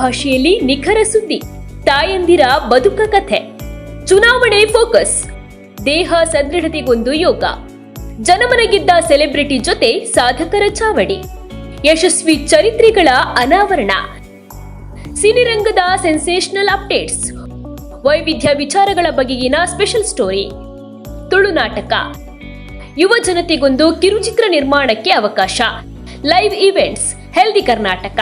ಭಾಷೆಯಲ್ಲಿ ನಿಖರ ಸುದ್ದಿ, ತಾಯಂದಿರ ಬದುಕ ಕಥೆ, ಚುನಾವಣೆ ಫೋಕಸ್, ದೇಹ ಸದೃಢತೆಗೊಂದು ಯೋಗ, ಜನಮನಗಿದ್ದ ಸೆಲೆಬ್ರಿಟಿ ಜೊತೆ ಸಾಧಕರ ಚಾವಡಿ, ಯಶಸ್ವಿ ಚರಿತ್ರೆಗಳ ಅನಾವರಣ, ಸಿನಿರಂಗದ ಸೆನ್ಸೇಷನಲ್ ಅಪ್ಡೇಟ್ಸ್, ವೈವಿಧ್ಯ ವಿಚಾರಗಳ ಬಗೆಗಿನ ಸ್ಪೆಷಲ್ ಸ್ಟೋರಿ, ತುಳು ನಾಟಕ, ಯುವ ಜನತೆಗೊಂದು ಕಿರುಚಿತ್ರ ನಿರ್ಮಾಣಕ್ಕೆ ಅವಕಾಶ, ಲೈವ್ ಇವೆಂಟ್ಸ್, ಹೆಲ್ದಿ ಕರ್ನಾಟಕ.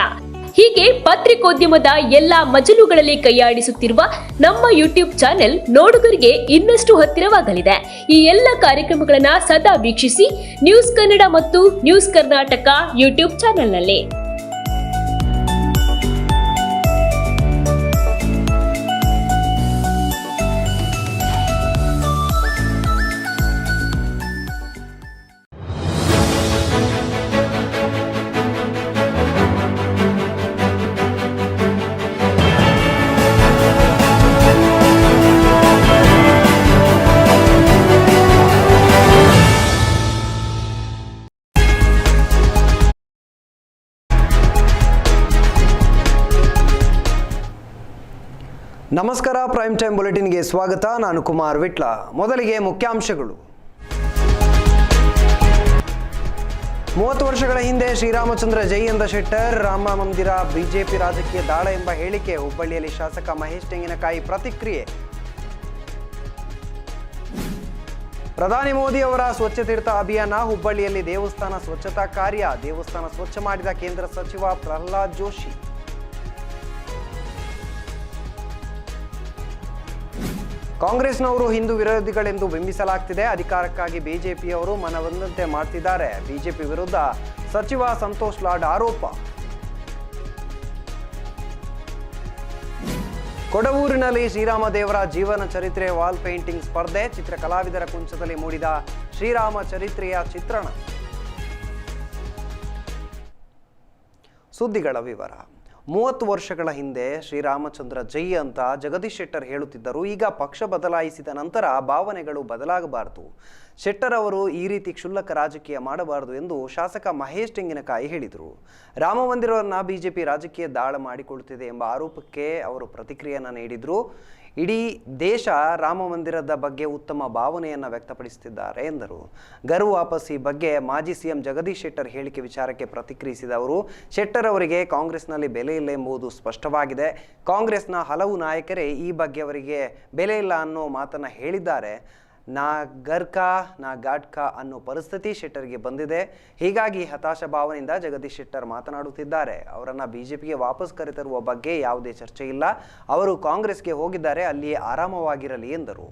ಹೀಗೆ ಪತ್ರಿಕೋದ್ಯಮದ ಎಲ್ಲಾ ಮಜಲುಗಳಲ್ಲಿ ಕೈಯಾಡಿಸುತ್ತಿರುವ ನಮ್ಮ ಯೂಟ್ಯೂಬ್ ಚಾನೆಲ್ ನೋಡುಗರಿಗೆ ಇನ್ನಷ್ಟು ಹತ್ತಿರವಾಗಲಿದೆ. ಈ ಎಲ್ಲ ಕಾರ್ಯಕ್ರಮಗಳನ್ನು ಸದಾ ವೀಕ್ಷಿಸಿ, ನ್ಯೂಸ್ ಕನ್ನಡ ಮತ್ತು ನ್ಯೂಸ್ ಕರ್ನಾಟಕ ಯೂಟ್ಯೂಬ್ ಚಾನೆಲ್ನಲ್ಲಿ. ಪ್ರೈಮ್ ಟೈಮ್ ಬುಲೆಟಿನ್ಗೆ ಸ್ವಾಗತ. ನಾನು ಕುಮಾರ್ ವಿಟ್ಲ. ಮೊದಲಿಗೆ ಮುಖ್ಯಾಂಶಗಳು. ಮೂವತ್ತು ವರ್ಷಗಳ ಹಿಂದೆ ಶ್ರೀರಾಮಚಂದ್ರ ಜೈ ಎಂದ ಶೆಟ್ಟರ್, ರಾಮ ಮಂದಿರ, ಬಿಜೆಪಿ ರಾಜಕೀಯ ದಾಳ ಎಂಬ ಹೇಳಿಕೆ ಹುಬ್ಬಳ್ಳಿಯಲ್ಲಿ ಶಾಸಕ ಮಹೇಶ್ ತೆಂಗಿನಕಾಯಿ ಪ್ರತಿಕ್ರಿಯೆ. ಪ್ರಧಾನಿ ಮೋದಿ ಅವರ ಸ್ವಚ್ಛ ತೀರ್ಥ ಅಭಿಯಾನ, ಹುಬ್ಬಳ್ಳಿಯಲ್ಲಿ ದೇವಸ್ಥಾನ ಸ್ವಚ್ಛತಾ ಕಾರ್ಯ, ದೇವಸ್ಥಾನ ಸ್ವಚ್ಛ ಮಾಡಿದ ಕೇಂದ್ರ ಸಚಿವ ಪ್ರಹ್ಲಾದ್ ಜೋಶಿ. ಕಾಂಗ್ರೆಸ್ನವರು ಹಿಂದೂ ವಿರೋಧಿಗಳೆಂದು ಬಿಂಬಿಸಲಾಗ್ತಿದೆ. ಅಧಿಕಾರಕ್ಕಾಗಿ ಬಿಜೆಪಿಯವರು ಮನವಂದಂತೆ ಮಾಡ್ತಿದ್ದಾರೆ. ಬಿಜೆಪಿ ವಿರುದ್ಧ ಸಚಿವ ಸಂತೋಷ್ ಲಾಡ್ ಆರೋಪ. ಕೊಡವೂರಿನಲ್ಲಿ ಶ್ರೀರಾಮ ದೇವರ ಜೀವನ ಚರಿತ್ರೆ ವಾಲ್ ಪೇಂಟಿಂಗ್ ಸ್ಪರ್ಧೆ ಚಿತ್ರ ಕಲಾವಿದರ ಕುಂಚದಲ್ಲಿ ಮೂಡಿದ ಶ್ರೀರಾಮ ಚರಿತ್ರೆಯ ಚಿತ್ರಣ. ಸುದ್ದಿಗಳ ವಿವರ. ಮೂವತ್ತು ವರ್ಷಗಳ ಹಿಂದೆ ಶ್ರೀರಾಮಚಂದ್ರ ಜೈ ಅಂತ ಜಗದೀಶ್ ಶೆಟ್ಟರ್ ಹೇಳುತ್ತಿದ್ದರು. ಈಗ ಪಕ್ಷ ಬದಲಾಯಿಸಿದ ನಂತರ ಭಾವನೆಗಳು ಬದಲಾಗಬಾರದು. ಶೆಟ್ಟರ್ ಅವರು ಈ ರೀತಿ ಕ್ಷುಲ್ಲಕ ರಾಜಕೀಯ ಮಾಡಬಾರದು ಎಂದು ಶಾಸಕ ಮಹೇಶ್ ತೆಂಗಿನಕಾಯಿ ಹೇಳಿದರು. ರಾಮ ಮಂದಿರವನ್ನು ಬಿಜೆಪಿ ರಾಜಕೀಯ ದಾಳ ಮಾಡಿಕೊಳ್ಳುತ್ತಿದೆ ಎಂಬ ಆರೋಪಕ್ಕೆ ಅವರು ಪ್ರತಿಕ್ರಿಯೆಯನ್ನು ನೀಡಿದರು. ಇಡೀ ದೇಶ ರಾಮ ಮಂದಿರದ ಬಗ್ಗೆ ಉತ್ತಮ ಭಾವನೆಯನ್ನು ವ್ಯಕ್ತಪಡಿಸುತ್ತಿದ್ದಾರೆ ಎಂದರು. ಗರು ವಾಪಸಿ ಬಗ್ಗೆ ಮಾಜಿ ಸಿಎಂ ಜಗದೀಶ್ ಶೆಟ್ಟರ್ ಹೇಳಿಕೆ ವಿಚಾರಕ್ಕೆ ಪ್ರತಿಕ್ರಿಯಿಸಿದ ಅವರು, ಶೆಟ್ಟರ್ ಅವರಿಗೆ ಕಾಂಗ್ರೆಸ್ನಲ್ಲಿ ಬೆಲೆ ಇಲ್ಲ ಎಂಬುದು ಸ್ಪಷ್ಟವಾಗಿದೆ. ಕಾಂಗ್ರೆಸ್ನ ಹಲವು ನಾಯಕರೇ ಈ ಬಗ್ಗೆ ಅವರಿಗೆ ಬೆಲೆ ಇಲ್ಲ ಅನ್ನೋ ಮಾತನ್ನು ಹೇಳಿದ್ದಾರೆ. ನಾ ಗರ್ಕಾ ನಾ ಗಾಡ್ಕಾ ಅನ್ನೋ ಪರಿಸ್ಥಿತಿ ಶೆಟ್ಟರ್ಗೆ ಬಂದಿದೆ. ಹೀಗಾಗಿ ಹತಾಶ ಭಾವನೆಯಿಂದ ಜಗದೀಶ್ ಶೆಟ್ಟರ್ ಮಾತನಾಡುತ್ತಿದ್ದಾರೆ. ಅವರನ್ನು ಬಿಜೆಪಿಗೆ ವಾಪಸ್ ಕರೆತರುವ ಬಗ್ಗೆ ಯಾವುದೇ ಚರ್ಚೆ ಇಲ್ಲ. ಅವರು ಕಾಂಗ್ರೆಸ್ಗೆ ಹೋಗಿದ್ದಾರೆ, ಅಲ್ಲಿಯೇ ಆರಾಮವಾಗಿರಲಿ ಎಂದರು.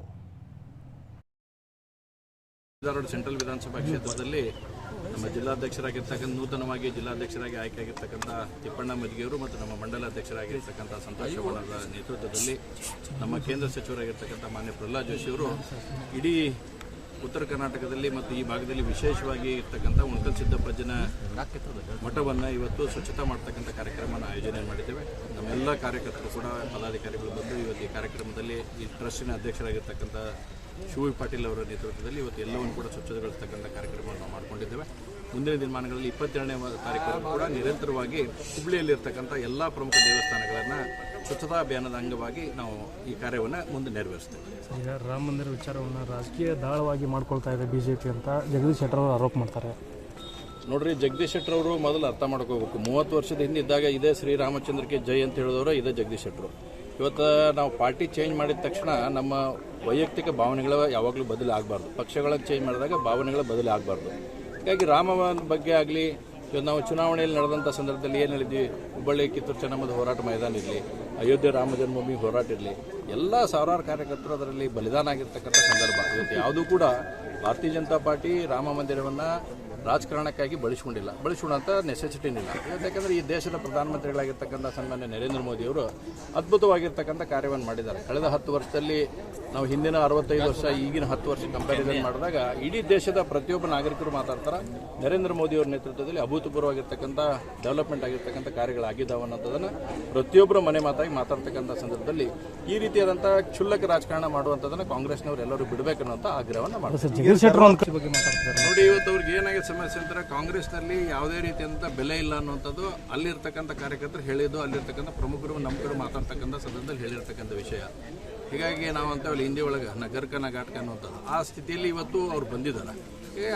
ಸೆಂಟ್ರಲ್ ವಿಧಾನಸಭಾ ಕ್ಷೇತ್ರದಲ್ಲಿ ನಮ್ಮ ಜಿಲ್ಲಾಧ್ಯಕ್ಷರಾಗಿರ್ತಕ್ಕಂಥ ನೂತನವಾಗಿ ಜಿಲ್ಲಾಧ್ಯಕ್ಷರಾಗಿ ಆಯ್ಕೆಯಾಗಿರ್ತಕ್ಕಂಥ ತಿಪ್ಪಣ್ಣ ಮಜ್ಗಿಯವರು ಮತ್ತು ನಮ್ಮ ಮಂಡಲಾಧ್ಯಕ್ಷರಾಗಿರ್ತಕ್ಕಂಥ ಸಂತೋಷ್ ಚವ್ಹಾಣರ ನೇತೃತ್ವದಲ್ಲಿ ನಮ್ಮ ಕೇಂದ್ರ ಸಚಿವರಾಗಿರ್ತಕ್ಕಂಥ ಮಾನ್ಯ ಪ್ರಹ್ಲಾದ್ ಜೋಶಿಯವರು ಇಡೀ ಉತ್ತರ ಕರ್ನಾಟಕದಲ್ಲಿ ಮತ್ತು ಈ ಭಾಗದಲ್ಲಿ ವಿಶೇಷವಾಗಿ ಇರ್ತಕ್ಕಂಥ ಉಣಕಲ್ ಸಿದ್ದಪ್ಪಜ್ಜನ ಮಠವನ್ನು ಇವತ್ತು ಸ್ವಚ್ಛತಾ ಮಾಡ್ತಕ್ಕಂಥ ಕಾರ್ಯಕ್ರಮನ ಆಯೋಜನೆ ಮಾಡಿದ್ದೇವೆ. ನಮ್ಮೆಲ್ಲ ಕಾರ್ಯಕರ್ತರು ಕೂಡ ಪದಾಧಿಕಾರಿಗಳು ಬಂದು ಇವತ್ತು ಈ ಕಾರ್ಯಕ್ರಮದಲ್ಲಿ ಈ ಟ್ರಸ್ಟಿನ ಅಧ್ಯಕ್ಷರಾಗಿರ್ತಕ್ಕಂಥ ಶಿವಿ ಪಾಟೀಲ್ ಅವರ ನೇತೃತ್ವದಲ್ಲಿ ಇವತ್ತು ಎಲ್ಲವನ್ನು ಕೂಡ ಸ್ವಚ್ಛತೆಗೊಳಿಸ್ತಕ್ಕಂಥ ಕಾರ್ಯಕ್ರಮವನ್ನು ನಾವು ಮಾಡಿಕೊಂಡಿದ್ದೇವೆ. ಮುಂದಿನ ದಿನಮಾನಗಳಲ್ಲಿ ಇಪ್ಪತ್ತೆರಡನೇ ತಾರೀಕು ಕೂಡ ನಿರಂತರವಾಗಿ ಹುಬ್ಬಳ್ಳಿಯಲ್ಲಿರ್ತಕ್ಕಂಥ ಎಲ್ಲ ಪ್ರಮುಖ ದೇವಸ್ಥಾನಗಳನ್ನು ಸ್ವಚ್ಛತಾ ಅಭಿಯಾನದ ಅಂಗವಾಗಿ ನಾವು ಈ ಕಾರ್ಯವನ್ನು ಮುಂದೆ ನೆರವೇರಿಸ್ತೇವೆ. ಈಗ ರಾಮ ಮಂದಿರ ವಿಚಾರವನ್ನು ರಾಜಕೀಯ ದಾಳವಾಗಿ ಮಾಡ್ಕೊಳ್ತಾ ಇದೆ ಬಿ ಅಂತ ಜಗದೀಶ್ ಶೆಟ್ಟರ್ ಅವರು ಆರೋಪ ಮಾಡ್ತಾರೆ. ನೋಡ್ರಿ, ಜಗದೀಶ್ ಶೆಟ್ಟರ್ ಅವರು ಮೊದಲು ಅರ್ಥ ಮಾಡ್ಕೋಬೇಕು ಮೂವತ್ತು ವರ್ಷದ ಹಿಂದೆ ಇದ್ದಾಗ ಇದೇ ಶ್ರೀರಾಮಚಂದ್ರಕ್ಕೆ ಜೈ ಅಂತ ಹೇಳಿದವರು ಇದೇ ಜಗದೀಶ್ ಶೆಟ್ಟರು. ಇವತ್ತು ನಾವು ಪಾರ್ಟಿ ಚೇಂಜ್ ಮಾಡಿದ ತಕ್ಷಣ ನಮ್ಮ ವೈಯಕ್ತಿಕ ಭಾವನೆಗಳು ಯಾವಾಗಲೂ ಬದಲು ಆಗಬಾರ್ದು. ಪಕ್ಷಗಳನ್ನು ಚೇಂಜ್ ಮಾಡಿದಾಗ ಭಾವನೆಗಳ ಬದಲು ಆಗಬಾರ್ದು. ಹೀಗಾಗಿ ರಾಮ ಬಗ್ಗೆ ಆಗಲಿ ಇವತ್ತು ನಾವು ಚುನಾವಣೆಯಲ್ಲಿ ನಡೆದಂಥ ಸಂದರ್ಭದಲ್ಲಿ ಏನು ಹೇಳಿದ್ವಿ? ಹುಬ್ಬಳ್ಳಿ, ಕಿತ್ತೂರು, ಚೆನ್ನಮ್ಮದ ಹೋರಾಟ ಮೈದಾನ ಇರಲಿ, ಅಯೋಧ್ಯೆ ರಾಮ ಜನ್ಮಭೂಮಿ ಹೋರಾಟ ಇರಲಿ, ಎಲ್ಲ ಸಾವಿರಾರು ಕಾರ್ಯಕರ್ತರು ಅದರಲ್ಲಿ ಬಲಿದಾನ ಆಗಿರ್ತಕ್ಕಂಥ ಸಂದರ್ಭ. ಇವತ್ತು ಯಾವುದೂ ಕೂಡ ಭಾರತೀಯ ಜನತಾ ಪಾರ್ಟಿ ರಾಮ ಮಂದಿರವನ್ನು ರಾಜಕಾರಣಕ್ಕಾಗಿ ಬಳಸ್ಕೊಂಡಿಲ್ಲ. ಬಳಸ್ಕೊಳ್ಳೋಂಥ ನೆಸೆಸಿಟಿನಿಲ್ಲ ಯಾಕಂದರೆ ಈ ದೇಶದ ಪ್ರಧಾನಮಂತ್ರಿಗಳಾಗಿರ್ತಕ್ಕಂಥ ಸನ್ಮಾನ್ಯ ನರೇಂದ್ರ ಮೋದಿಯವರು ಅದ್ಭುತವಾಗಿರ್ತಕ್ಕಂಥ ಕಾರ್ಯವನ್ನು ಮಾಡಿದ್ದಾರೆ. ಕಳೆದ ಹತ್ತು ವರ್ಷದಲ್ಲಿ ನಾವು ಹಿಂದಿನ ಅರವತ್ತೈದು ವರ್ಷ ಈಗಿನ ಹತ್ತು ವರ್ಷ ಕಂಪ್ಯಾರಿಸನ್ ಮಾಡಿದಾಗ ಇಡೀ ದೇಶದ ಪ್ರತಿಯೊಬ್ಬ ನಾಗರಿಕರು ಮಾತಾಡ್ತಾರೆ. ನರೇಂದ್ರ ಮೋದಿಯವರ ನೇತೃತ್ವದಲ್ಲಿ ಅಭೂತಪೂರ್ವವಾಗಿರ್ತಕ್ಕಂಥ ಡೆವಲಪ್ಮೆಂಟ್ ಆಗಿರ್ತಕ್ಕಂಥ ಕಾರ್ಯಗಳಾಗಿದ್ದಾವೆ ಅನ್ನೋದನ್ನು ಪ್ರತಿಯೊಬ್ಬರ ಮನೆ ಮಾತಾಗಿ ಮಾತಾಡ್ತಕ್ಕಂಥ ಸಂದರ್ಭದಲ್ಲಿ ಈ ರೀತಿಯಾದಂಥ ಕ್ಷುಲ್ಲಕ ರಾಜಕಾರಣ ಮಾಡುವಂಥದ್ದನ್ನು ಕಾಂಗ್ರೆಸ್ನವರು ಎಲ್ಲರೂ ಬಿಡಬೇಕನ್ನುವಂಥ ಆಗ್ರಹವನ್ನು ಮಾಡ್ತಾರೆ ನೋಡಿ ಇವತ್ತು ಅವ್ರಿಗೆ ಏನಾಗಿದೆ ಸಮಸ್ಯೆ ಅಂದ್ರೆ ಕಾಂಗ್ರೆಸ್ನಲ್ಲಿ ಯಾವುದೇ ರೀತಿಯಾದಂಥ ಬೆಲೆ ಇಲ್ಲ ಅನ್ನುವಂಥದ್ದು ಅಲ್ಲಿರ್ತಕ್ಕಂಥ ಕಾರ್ಯಕರ್ತರು ಹೇಳಿದ್ದು, ಅಲ್ಲಿರ್ತಕ್ಕಂಥ ಪ್ರಮುಖರು ನಮ್ಮ ಕಡೆ ಮಾತಾಡ್ತಕ್ಕಂಥ ಸದನದಲ್ಲಿ ಹೇಳಿರ್ತಕ್ಕಂಥ ವಿಷಯ. ಹೀಗಾಗಿ ನಾವು ಅಂತೇವಲ್ಲ ಹಿಂದಿ ಒಳಗೆ, ನಗರ್ಕ, ನಗಾಟ್ಕ ಅನ್ನುವಂಥದ್ದು. ಆ ಸ್ಥಿತಿಯಲ್ಲಿ ಇವತ್ತು ಅವ್ರು ಬಂದಿದ್ದಾರೆ.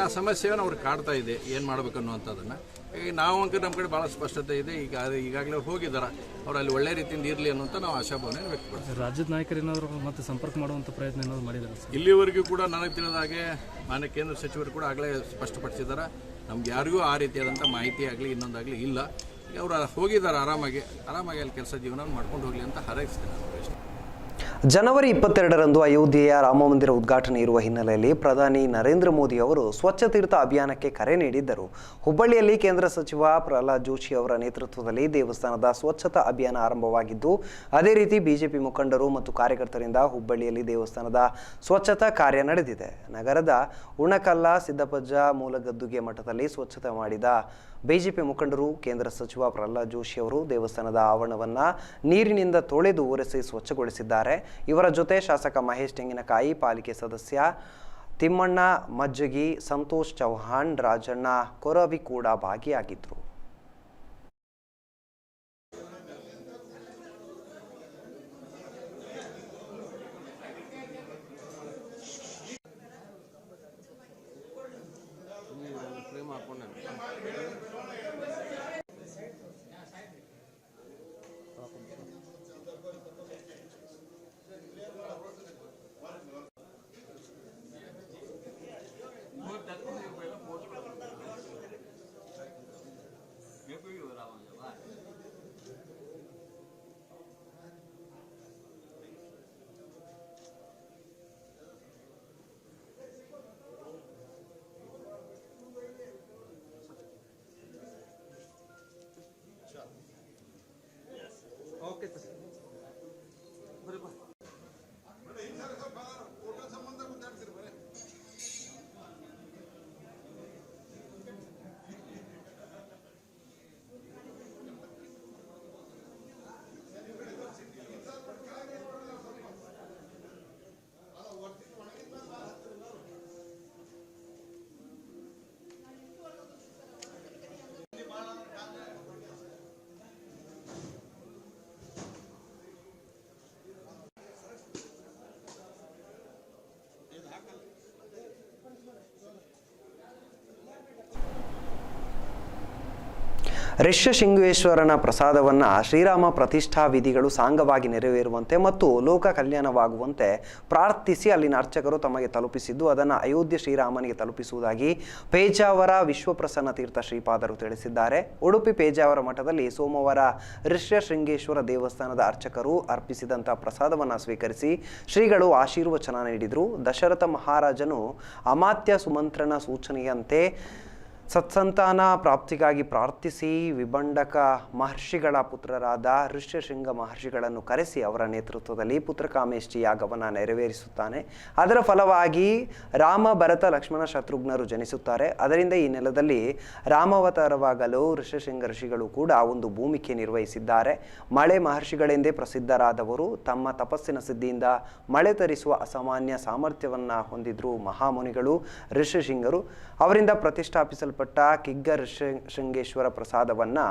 ಆ ಸಮಸ್ಯೆಯನ್ನು ಅವ್ರು ಕಾಡ್ತಾ ಇದೆ, ಏನು ಮಾಡ್ಬೇಕು ಅನ್ನುವಂಥದ್ದನ್ನು. ಈಗ ನಾವು ಅಂಕ ನಮ್ಮ ಕಡೆ ಭಾಳ ಸ್ಪಷ್ಟತೆ ಇದೆ. ಈಗ ಅದು ಈಗಾಗಲೇ ಹೋಗಿದ್ದಾರೆ ಅವ್ರು ಅಲ್ಲಿ ಒಳ್ಳೆ ರೀತಿಯಿಂದ ಇರಲಿ ಅನ್ನೋಂಥ ನಾವು ಆಶಾಭಾವನೆ ವ್ಯಕ್ತಪಡಿಸ್ತೀವಿ. ರಾಜ್ಯದ ನಾಯಕರು ಏನಾದರೂ ಮತ್ತೆ ಸಂಪರ್ಕ ಮಾಡುವಂಥ ಪ್ರಯತ್ನ ಏನಾದರೂ ಮಾಡಿದ್ದಾರೆ ಇಲ್ಲಿವರೆಗೂ ಕೂಡ ನನಗೆ ತಿಳಿದ ಹಾಗೆ ಮಾನ್ಯ ಕೇಂದ್ರ ಸಚಿವರು ಕೂಡ ಆಗಲೇ ಸ್ಪಷ್ಟಪಡಿಸಿದ್ದಾರೆ ನಮ್ಗೆ ಯಾರಿಗೂ ಆ ರೀತಿಯಾದಂಥ ಮಾಹಿತಿ ಆಗಲಿ ಇನ್ನೊಂದಾಗಲಿ ಇಲ್ಲ. ಅವರು ಹೋಗಿದ್ದಾರೆ ಆರಾಮಾಗಿ. ಆರಾಮಾಗಿ ಅಲ್ಲಿ ಕೆಲಸ ಜೀವನ ಮಾಡ್ಕೊಂಡು ಹೋಗಲಿ ಅಂತ ಹಾರೈಸ್ತೇನೆ. ಜನವರಿ ಇಪ್ಪತ್ತೆರಡರಂದು ಅಯೋಧ್ಯೆಯ ರಾಮಮಂದಿರ ಉದ್ಘಾಟನೆ ಇರುವ ಹಿನ್ನೆಲೆಯಲ್ಲಿ ಪ್ರಧಾನಿ ನರೇಂದ್ರ ಮೋದಿ ಅವರು ಸ್ವಚ್ಛ ತೀರ್ಥ ಅಭಿಯಾನಕ್ಕೆ ಕರೆ ನೀಡಿದ್ದರು. ಹುಬ್ಬಳ್ಳಿಯಲ್ಲಿ ಕೇಂದ್ರ ಸಚಿವ ಪ್ರಹ್ಲಾದ್ ಜೋಶಿ ಅವರ ನೇತೃತ್ವದಲ್ಲಿ ದೇವಸ್ಥಾನದ ಸ್ವಚ್ಛತಾ ಅಭಿಯಾನ ಆರಂಭವಾಗಿದ್ದು, ಅದೇ ರೀತಿ ಬಿಜೆಪಿ ಮುಖಂಡರು ಮತ್ತು ಕಾರ್ಯಕರ್ತರಿಂದ ಹುಬ್ಬಳ್ಳಿಯಲ್ಲಿ ದೇವಸ್ಥಾನದ ಸ್ವಚ್ಛತಾ ಕಾರ್ಯ ನಡೆದಿದೆ. ನಗರದ ಉಣಕಲ್ಲ ಸಿದ್ದಪಜ್ಜ ಮೂಲಗದ್ದುಗೆ ಮಠದಲ್ಲಿ ಸ್ವಚ್ಛತೆ ಮಾಡಿದ ಬಿಜೆಪಿ ಮುಖಂಡರು, ಕೇಂದ್ರ ಸಚಿವ ಪ್ರಹ್ಲಾದ್ ಜೋಶಿ ಅವರು ದೇವಸ್ಥಾನದ ಆವರಣವನ್ನು ನೀರಿನಿಂದ ತೊಳೆದು ಒರೆಸಿ ಸ್ವಚ್ಛಗೊಳಿಸಿದ್ದಾರೆ. ಇವರ ಜೊತೆ ಶಾಸಕ ಮಹೇಶ್ ತೆಂಗಿನಕಾಯಿ, ಪಾಲಿಕೆ ಸದಸ್ಯ ತಿಮ್ಮಣ್ಣ ಮಜ್ಜಗಿ, ಸಂತೋಷ್ ಚೌಹಾಣ್ ರಾಜಣ್ಣ ಕೊರವಿ ಕೂಡ ಭಾಗಿಯಾಗಿದ್ದರು que ಋಷ್ಯಶೃಂಗೇಶ್ವರನ ಪ್ರಸಾದವನ್ನು ಶ್ರೀರಾಮ ಪ್ರತಿಷ್ಠಾ ವಿಧಿಗಳು ಸಾಂಗವಾಗಿ ನೆರವೇರುವಂತೆ ಮತ್ತು ಲೋಕ ಕಲ್ಯಾಣವಾಗುವಂತೆ ಪ್ರಾರ್ಥಿಸಿ ಅಲ್ಲಿನ ಅರ್ಚಕರು ತಮಗೆ ತಲುಪಿಸಿದ್ದು, ಅದನ್ನು ಅಯೋಧ್ಯೆ ಶ್ರೀರಾಮನಿಗೆ ತಲುಪಿಸುವುದಾಗಿ ಪೇಜಾವರ ವಿಶ್ವಪ್ರಸನ್ನ ತೀರ್ಥ ಶ್ರೀಪಾದರು ತಿಳಿಸಿದ್ದಾರೆ. ಉಡುಪಿ ಪೇಜಾವರ ಮಠದಲ್ಲಿ ಸೋಮವಾರ ಋಷ್ಯಶೃಂಗೇಶ್ವರ ದೇವಸ್ಥಾನದ ಅರ್ಚಕರು ಅರ್ಪಿಸಿದಂಥ ಪ್ರಸಾದವನ್ನು ಸ್ವೀಕರಿಸಿ ಶ್ರೀಗಳು ಆಶೀರ್ವಚನ ನೀಡಿದರು. ದಶರಥ ಮಹಾರಾಜನು ಅಮಾತ್ಯ ಸುಮಂತ್ರನ ಸೂಚನೆಯಂತೆ ಸತ್ಸಂತಾನ ಪ್ರಾಪ್ತಿಗಾಗಿ ಪ್ರಾರ್ಥಿಸಿ, ವಿಭಂಡಕ ಮಹರ್ಷಿಗಳ ಪುತ್ರರಾದ ಋಷ್ಯಶೃಂಗ ಮಹರ್ಷಿಗಳನ್ನು ಕರೆಸಿ ಅವರ ನೇತೃತ್ವದಲ್ಲಿ ಪುತ್ರಕಾಮೇಷ್ಠಿ ಯಾಗವನ್ನು ನೆರವೇರಿಸುತ್ತಾನೆ. ಅದರ ಫಲವಾಗಿ ರಾಮ, ಭರತ, ಲಕ್ಷ್ಮಣ ಶತ್ರುಘ್ನರು ಜನಿಸುತ್ತಾರೆ. ಅದರಿಂದ ಈ ನೆಲದಲ್ಲಿ ರಾಮಾವತಾರವಾಗಲು ಋಷ್ಯಶೃಂಗ ಋಷಿಗಳು ಕೂಡ ಒಂದು ಭೂಮಿಕೆ ನಿರ್ವಹಿಸಿದ್ದಾರೆ. ಮಳೆ ಮಹರ್ಷಿಗಳೆಂದೇ ಪ್ರಸಿದ್ಧರಾದವರು ತಮ್ಮ ತಪಸ್ಸಿನ ಸಿದ್ಧಿಯಿಂದ ಮಳೆ ತರಿಸುವ ಅಸಾಮಾನ್ಯ ಸಾಮರ್ಥ್ಯವನ್ನು ಹೊಂದಿದ್ರು ಮಹಾಮುನಿಗಳು, ಋಷ್ಯಶೃಂಗರು. ಅವರಿಂದ ಪ್ರತಿಷ್ಠಾಪಿಸಲ್ಪಟ್ಟ ಕಿಗ್ಗ ಕಿಗ್ಗರ್ ಶೃಂಗೇಶ್ವರ ಪ್ರಸಾದವನ್ನು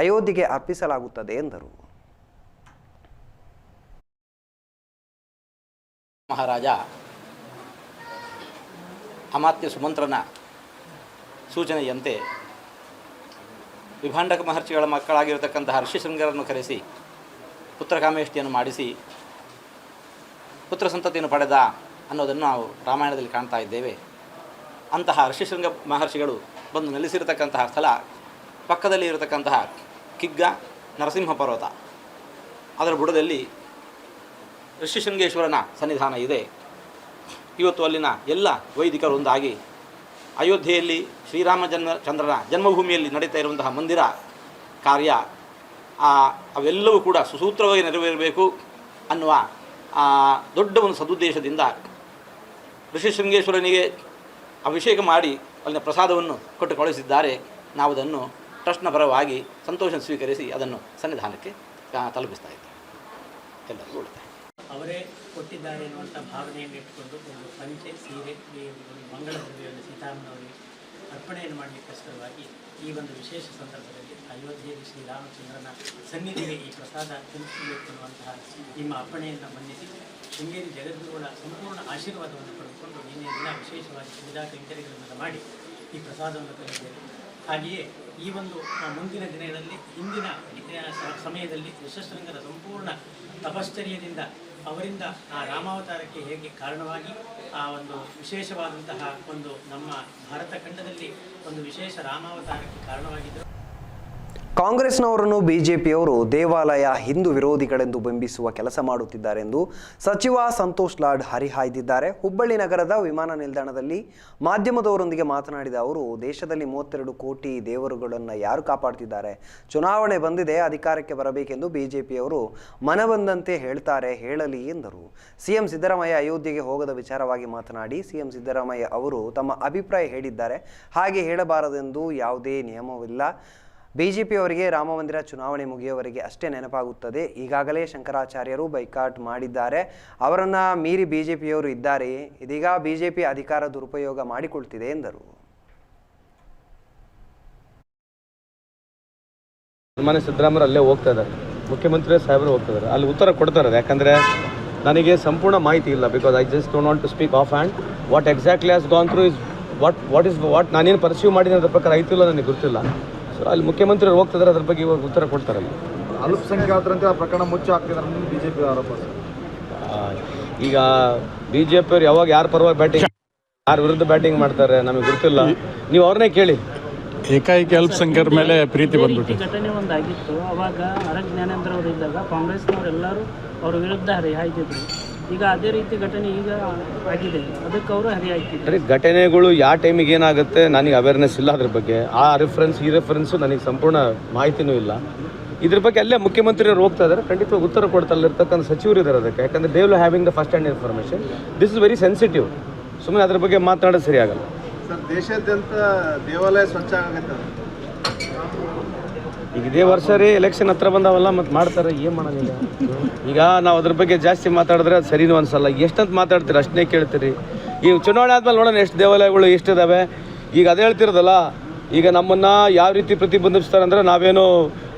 ಅಯೋಧ್ಯೆಗೆ ಅರ್ಪಿಸಲಾಗುತ್ತದೆ ಎಂದರು. ಮಹಾರಾಜ, ಅಮಾತ್ಯ ಸುಮಂತ್ರನ ಸೂಚನೆಯಂತೆ ವಿಭಾಂಡಕ ಮಹರ್ಷಿಗಳ ಮಕ್ಕಳಾಗಿರತಕ್ಕಂತಹ ಶೃಂಗರನ್ನು ಕರೆಸಿ ಪುತ್ರಕಾಮೇಷ್ಟಿಯನ್ನು ಮಾಡಿಸಿ, ಪುತ್ರ ಸಂತತಿಯನ್ನು ಪಡೆದ ಅನ್ನೋದನ್ನು ನಾವು ರಾಮಾಯಣದಲ್ಲಿ ಕಾಣ್ತಾ ಇದ್ದೇವೆ. ಅಂತಹ ಋಷಿಶೃಂಗ ಮಹರ್ಷಿಗಳು ಬಂದು ನೆಲೆಸಿರತಕ್ಕಂತಹ ಸ್ಥಳ ಪಕ್ಕದಲ್ಲಿ ಇರತಕ್ಕಂತಹ ಕಿಗ್ಗ ನರಸಿಂಹ ಪರ್ವತ. ಅದರ ಬುಡದಲ್ಲಿ ಋಷಿಶೃಂಗೇಶ್ವರನ ಸನ್ನಿಧಾನ ಇದೆ. ಇವತ್ತು ಅಲ್ಲಿನ ಎಲ್ಲ ವೈದಿಕರು ಒಂದಾಗಿ ಅಯೋಧ್ಯೆಯಲ್ಲಿ ಶ್ರೀರಾಮ ಜನ್ಮ, ಚಂದ್ರನ ಜನ್ಮಭೂಮಿಯಲ್ಲಿ ನಡೀತಾ ಇರುವಂತಹ ಮಂದಿರ ಕಾರ್ಯ ಅವೆಲ್ಲವೂ ಕೂಡ ಸುಸೂತ್ರವಾಗಿ ನೆರವೇರಬೇಕು ಅನ್ನುವ ದೊಡ್ಡ ಒಂದು ಸದುದ್ದೇಶದಿಂದ ಋಷಿ ಶೃಂಗೇಶ್ವರನಿಗೆ ಅಭಿಷೇಕ ಮಾಡಿ ಅಲ್ಲಿನ ಪ್ರಸಾದವನ್ನು ಕೊಟ್ಟು ಕಳುಹಿಸಿದ್ದಾರೆ. ನಾವು ಅದನ್ನು ಟ್ರಸ್ಟ್ನ ಪರವಾಗಿ ಸಂತೋಷ ಸ್ವೀಕರಿಸಿ ಅದನ್ನು ಸನ್ನಿಧಾನಕ್ಕೆ ತಲುಪಿಸ್ತಾ ಇದ್ದೇವೆ ಎಲ್ಲರಿಗೂ ಉಳಿತಾಯ ಅವರೇ ಕೊಟ್ಟಿದ್ದಾರೆ ಎನ್ನುವಂಥ ಭಾವನೆಯನ್ನು ಇಟ್ಟುಕೊಂಡು ಒಂದು ಪಂಚೆ ಸೀರೆ ಮಂಗಳ ದ್ರವ್ಯವನ್ನು ಸೀತಾರಾಮನವರಿಗೆ ಅರ್ಪಣೆಯನ್ನು ಮಾಡಲಿಕ್ಕೋಸ್ಕರವಾಗಿ ಈ ಒಂದು ವಿಶೇಷ ಸಂದರ್ಭದಲ್ಲಿ ಅಯೋಧ್ಯೆಯಲ್ಲಿ ಶ್ರೀರಾಮಚಂದ್ರನ ಸನ್ನಿಧಿಗೆ ಈ ಪ್ರಸಾದ ತಿಳಿಸಬೇಕು ಅನ್ನುವಂತಹ ನಿಮ್ಮ ಅರ್ಪಣೆಯನ್ನು ಮನ್ನಿಸಿ ಶೃಂಗೇರಿ ಜಗದ್ಗುರುಗಳ ಸಂಪೂರ್ಣ ಆಶೀರ್ವಾದವನ್ನು ಪಡೆದುಕೊಂಡು ನಿನ್ನೆ ದಿನ ವಿಶೇಷವಾಗಿ ಪೂಜಾ ಕೈಂಕರ್ಯಗಳನ್ನೆಲ್ಲ ಮಾಡಿ ಈ ಪ್ರಸಾದವನ್ನು ತಂದಿದ್ದೇವೆ ಹಾಗೆಯೇ ಈ ಒಂದು ಮುಂದಿನ ದಿನಗಳಲ್ಲಿ, ಹಿಂದಿನ ಸಮಯದಲ್ಲಿ ಯಶಸ್ಸಂಗರ ಸಂಪೂರ್ಣ ತಪಶ್ಚರ್ಯದಿಂದ ಅವರಿಂದ ಆ ರಾಮಾವತಾರಕ್ಕೆ ಹೇಗೆ ಕಾರಣವಾಗಿ ಆ ಒಂದು ವಿಶೇಷವಾದಂತಹ ಒಂದು ನಮ್ಮ ಭಾರತ ಖಂಡದಲ್ಲಿ ಒಂದು ವಿಶೇಷ ರಾಮಾವತಾರಕ್ಕೆ ಕಾರಣವಾಗಿದ್ದರು ಕಾಂಗ್ರೆಸ್ನವರನ್ನು ಬಿಜೆಪಿಯವರು ದೇವಾಲಯ ಹಿಂದೂ ವಿರೋಧಿಗಳೆಂದು ಬಿಂಬಿಸುವ ಕೆಲಸ ಮಾಡುತ್ತಿದ್ದಾರೆಂದು ಸಚಿವ ಸಂತೋಷ್ ಲಾಡ್ ಹರಿಹಾಯ್ದಿದ್ದಾರೆ. ಹುಬ್ಬಳ್ಳಿ ನಗರದ ವಿಮಾನ ನಿಲ್ದಾಣದಲ್ಲಿ ಮಾಧ್ಯಮದವರೊಂದಿಗೆ ಮಾತನಾಡಿದ ಅವರು, ದೇಶದಲ್ಲಿ ಮೂವತ್ತೆರಡು ಕೋಟಿ ದೇವರುಗಳನ್ನು ಯಾರು ಕಾಪಾಡ್ತಿದ್ದಾರೆ? ಚುನಾವಣೆ ಬಂದಿದೆ, ಅಧಿಕಾರಕ್ಕೆ ಬರಬೇಕೆಂದು ಬಿಜೆಪಿಯವರು ಮನಬಂದಂತೆ ಹೇಳ್ತಾರೆ, ಹೇಳಲಿ ಎಂದರು. ಸಿಎಂ ಸಿದ್ದರಾಮಯ್ಯ ಅಯೋಧ್ಯೆಗೆ ಹೋಗದ ವಿಚಾರವಾಗಿ ಮಾತನಾಡಿ, ಸಿಎಂ ಸಿದ್ದರಾಮಯ್ಯ ಅವರು ತಮ್ಮ ಅಭಿಪ್ರಾಯ ಹೇಳಿದ್ದಾರೆ. ಹಾಗೆ ಹೇಳಬಾರದೆಂದು ಯಾವುದೇ ನಿಯಮವಿಲ್ಲ. ಬಿಜೆಪಿಯವರಿಗೆ ರಾಮಮಂದಿರ ಚುನಾವಣೆ ಮುಗಿಯುವವರೆಗೆ ಅಷ್ಟೇ ನೆನಪಾಗುತ್ತದೆ. ಈಗಾಗಲೇ ಶಂಕರಾಚಾರ್ಯರು ಬೈಕಾಟ್ ಮಾಡಿದ್ದಾರೆ. ಅವರನ್ನು ಮೀರಿ ಬಿಜೆಪಿಯವರು ಇದ್ದಾರೆ. ಇದೀಗ ಬಿಜೆಪಿ ಅಧಿಕಾರ ದುರುಪಯೋಗ ಮಾಡಿಕೊಳ್ತಿದೆ ಎಂದರು. ಸನ್ಮಾನ್ಯ ಸಿದ್ದರಾಮಯ್ಯ ಅಲ್ಲೇ ಹೋಗ್ತಾ ಇದ್ದಾರೆ. ಮುಖ್ಯಮಂತ್ರಿ ಸಾಹೇಬರು ಹೋಗ್ತಾ ಇದ್ದಾರೆ. ಅಲ್ಲಿ ಉತ್ತರ ಕೊಡ್ತಾರೆ ಯಾಕಂದರೆ ನನಗೆ ಸಂಪೂರ್ಣ ಮಾಹಿತಿ ಇಲ್ಲ because I just don't want to speak off hand what exactly as gone through is what what is what ನಾನೇನು ಪರ್ಸ್ಯೂ ಮಾಡಿದ್ದೀನಿ ಅದ್ರ ಪ್ರಕಾರ ಐತಿಲ್ಲ ನನಗೆ ಗೊತ್ತಿಲ್ಲ. ಸೊ ಅಲ್ಲಿ ಮುಖ್ಯಮಂತ್ರಿ ಹೋಗ್ತಾ ಇದ್ದಾರೆ ಅದ್ರ ಬಗ್ಗೆ ಇವಾಗ ಉತ್ತರ ಕೊಡ್ತಾರೆ ಅಲ್ಲಿ ಅಲ್ಪಸಂಖ್ಯಾತರಂತೆ ಆ ಪ್ರಕರಣ ಮುಚ್ಚಿ ಹಾಕ್ತಿದ್ದಾರೆ ಬಿ ಜೆ ಪಿ ಆರೋಪ ಈಗ ಬಿ ಜೆ ಪಿಯವ್ರು ಯಾವಾಗ ಯಾರ ಪರವಾಗಿ ಬ್ಯಾಟಿಂಗ್ ಯಾರ ವಿರುದ್ಧ ಬ್ಯಾಟಿಂಗ್ ಮಾಡ್ತಾರೆ ನಮಗೆ ಗೊತ್ತಿಲ್ಲ. ನೀವು ಅವ್ರನ್ನೇ ಕೇಳಿ. ಏಕಾಏಕಿ ಅಲ್ಪಸಂಖ್ಯಾತರ ಮೇಲೆ ಪ್ರೀತಿ ಬಂದ್ಬಿಟ್ಟು. ಘಟನೆ ಒಂದಾಗಿತ್ತು. ಅವಾಗ ಅರಗ ಜ್ಞಾನೇಂದ್ರ ಅವರು ಇದ್ದಾಗ ಕಾಂಗ್ರೆಸ್ನವರೆಲ್ಲರೂ ಅವ್ರ ವಿರುದ್ಧ ಹರಿಹಾಯ್ತಿದ್ರು ಈಗ ಅದೇ ರೀತಿ ಘಟನೆ ಈಗ ಆಗಿದೆ. ಅದಕ್ಕೆ ಅವರು ಹರಿ ಸರಿ ಘಟನೆಗಳು ಯಾವ ಟೈಮಿಗೆ ಏನಾಗುತ್ತೆ ನನಗೆ ಅವೇರ್ನೆಸ್ ಇಲ್ಲ ಅದ್ರ ಬಗ್ಗೆ. ಆ ರೆಫರೆನ್ಸ್ ಈ ರೆಫರೆನ್ಸ್ ನನಗೆ ಸಂಪೂರ್ಣ ಮಾಹಿತಿನೂ ಇಲ್ಲ. ಇದ್ರ ಬಗ್ಗೆ ಅಲ್ಲೇ ಮುಖ್ಯಮಂತ್ರಿಯವರು ಹೋಗ್ತಾ ಇದ್ದಾರೆ. ಖಂಡಿತವಾಗಿ ಉತ್ತರ ಕೊಡ್ತಾ ಇರ್ತಕ್ಕಂಥ ಸಚಿವರು ಇದ್ದಾರೆ ಅದಕ್ಕೆ. ಯಾಕಂದ್ರೆ they will having the first hand information this is very sensitive ಸುಮ್ಮನೆ ಅದ್ರ ಬಗ್ಗೆ ಮಾತನಾಡೋದು ಸರಿ ಆಗಲ್ಲ ಸರ್ ದೇಶಾದ್ಯಂತ ದೇವಾಲಯ ಸ್ವಚ್ಛ ಆಗತ್ತೆ ಈಗ ಇದೇ ವರ್ಷ ರೀ ಎಲೆಕ್ಷನ್ ಹತ್ರ ಬಂದಾವಲ್ಲ, ಮತ್ತೆ ಮಾಡ್ತಾರೆ, ಏನು ಮಾಡೋದಿಲ್ಲ. ಈಗ ನಾವು ಅದ್ರ ಬಗ್ಗೆ ಜಾಸ್ತಿ ಮಾತಾಡಿದ್ರೆ ಅದು ಸರಿನೂ ಅನ್ಸಲ್ಲ. ಎಷ್ಟಂತ ಮಾತಾಡ್ತೀರಿ ಅಷ್ಟನ್ನೇ ಕೇಳ್ತೀರಿ. ಈ ಚುನಾವಣೆ ಆದ್ಮೇಲೆ ನೋಡೋಣ, ಎಷ್ಟು ದೇವಾಲಯಗಳು ಎಷ್ಟಿದಾವೆ. ಈಗ ಅದೇ ಹೇಳ್ತಿರೋದಲ್ಲ, ಈಗ ನಮ್ಮನ್ನು ಯಾವ ರೀತಿ ಪ್ರತಿಬಂಧಿಸ್ತಾರೆ ಅಂದ್ರೆ ನಾವೇನು